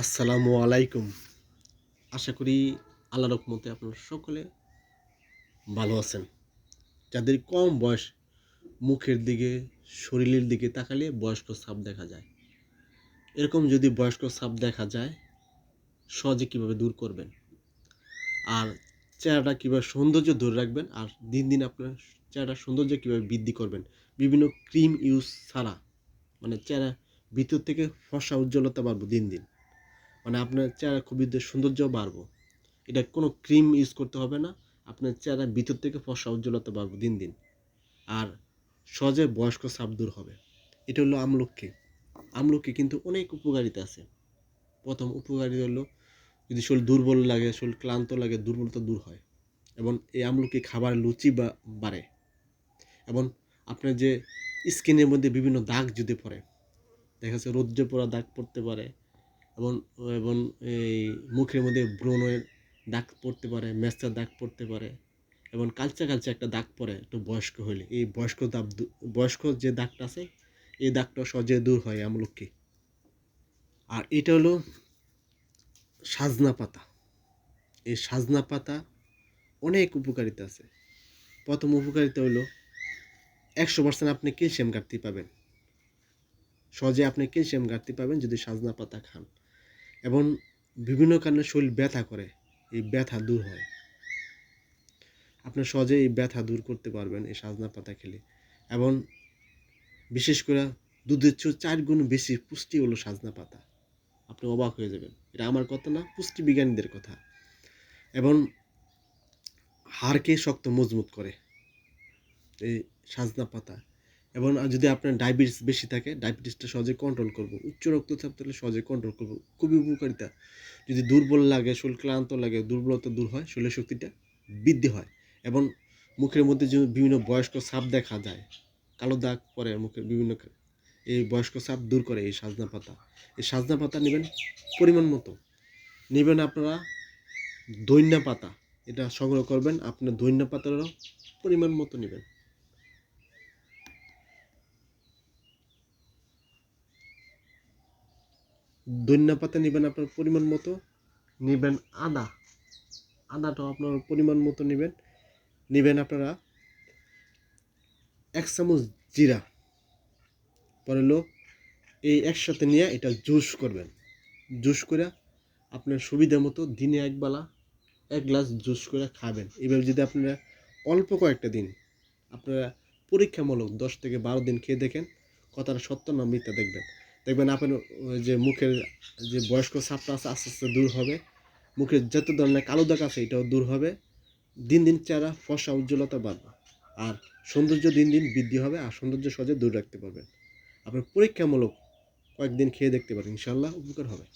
আসসালামু আলাইকুম। আশা করি আল্লাহ রকমতে আপনারা সকলে ভালো আছেন। যাদের কম বয়স মুখের দিকে, শরীরের দিকে তাকালে বয়স্ক ছাপ দেখা যায়। এরকম যদি বয়স্ক ছাপ দেখা যায়, সহজে কীভাবে দূর করবেন? আর চেহারাটা কীভাবে সৌন্দর্য ধরে রাখবেন? আর দিন দিন আপনার চেহারার সৌন্দর্য কীভাবে বৃদ্ধি করবেন? বিভিন্ন ক্রিম ইউজ ছাড়া মানে চেহারা ভিতর থেকে ফসা উজ্জ্বলতা বাড়বো দিন দিন। মানে আপনার চেহারা খুবই সৌন্দর্য বাড়বো। এটা কোনো ক্রিম ইউজ করতে হবে না, আপনার চেহারা ভিতর থেকে ফসা উজ্জ্বলতা বাড়বো দিন দিন। আর সহজে বয়স্ক সাপ দূর হবে। এটা হলো আমলক্ষী। আমলক্ষী কিন্তু অনেক উপকারিতা আছে। প্রথম উপকারিতা হলো যদি শরীর দুর্বল লাগে, শরীর ক্লান্ত লাগে, দুর্বলতা দূর হয়। এবং এই আমলকি খাবার লুচি বা বাড়ে এবং আপনার যে স্কিনের মধ্যে বিভিন্ন দাগ যদি পড়ে, দেখা যাচ্ছে রৌদ্র পড়া দাগ পড়তে পারে এবং এবং এই মুখের মধ্যে ব্রণের দাগ পড়তে পারে, মেস্তার দাগ পড়তে পারে, এবং কালচা কালচা একটা দাগ পড়ে একটু বয়স্ক হলে এই বয়স্ক দাগ বয়স্ক যে দাগটা আছে, এই দাগটা সহজে দূর হয় আমলকি আর এটা হলো সাজনা পাতা। এই সাজনা পাতা অনেক উপকারিতা আছে। প্রথম উপকারিতা হলো, একশো পার্সেন্ট আপনি ক্যালসিয়াম ঘাটতি পাবেন। সহজে আপনি ক্যালসিয়াম ঘাটতি পাবেন যদি সাজনা পাতা খান। এবং বিভিন্ন কারণে শরীর ব্যথা করে, এই ব্যথা দূর হয়। আপনার সহজে এই ব্যথা দূর করতে পারবেন এই সাজনা পাতা খেলে। এবং বিশেষ করে দুধের চেয়েও চার গুণ বেশি পুষ্টি হলো সাজনা পাতা। আপনি অবাক হয়ে যাবেন, এটা আমার কথা না, পুষ্টি বিজ্ঞানীদের কথা। এবং হাড়কে শক্ত মজবুত করে, এই সাজনা পাতা। এবং যদি আপনার ডায়াবেটিস বেশি থাকে, ডায়াবেটিসটা সহজে কন্ট্রোল করব। উচ্চ রক্তচাপ তাহলে সহজে কন্ট্রোল করব। খুবই উপকারিতা। যদি দুর্বল লাগে, শরীর ক্লান্ত লাগে, দুর্বলতা দূর হয়, শরীরের শক্তিটা বৃদ্ধি হয় এবং মুখের মধ্যে যে বিভিন্ন বয়স্ক ছাপ দেখা যায়, কালো দাগ পরে মুখের বিভিন্ন এই বয়স্ক ছাপ দূর করে এই সাজনা পাতা। এই সাজনা পাতা নেবেন পরিমাণ মতো। নেবেন আপনারা দৈন্যা পাতা। এটা সংগ্রহ করবেন, আপনার দৈন্যা পাতারও পরিমাণ মতো নেবেন। ধনিয়া পাতা নেবেন আপনার পরিমাণ মতো? নেবেন আদা। আদাটাও আপনার পরিমাণ মতো নেবেন। নেবেন আপনারা এক চামচ জিরা। পরে হলো এই একসাথে নিয়ে এটা জুস করবেন। জুস করে আপনার সুবিধা মতো দিনে একবেলা এক গ্লাস জুস করে খাবেন। এভাবে যদি আপনারা অল্প কয়েকটা দিন আপনারা পরীক্ষামূলক দশ থেকে বারো দিন খেয়ে দেখেন কথাটা সত্য না মিথ্যা দেখবেন। দেখবেন আপনার যে মুখের যে বয়স্ক ছাপটা আছে, আস্তে আস্তে দূর হবে। মুখের যত ধরনের কালো দাগ আছে, এটাও দূর হবে। দিন দিন চেহারা ফসা উজ্জ্বলতা বাড়বে। আর সৌন্দর্য দিন দিন বৃদ্ধি হবে আর সৌন্দর্য সহজে দূর রাখতে পারবেন। আপনার পরীক্ষামূলক কয়েকদিন খেয়ে দেখতে পারেন ইনশাল্লাহ উপকার হবে।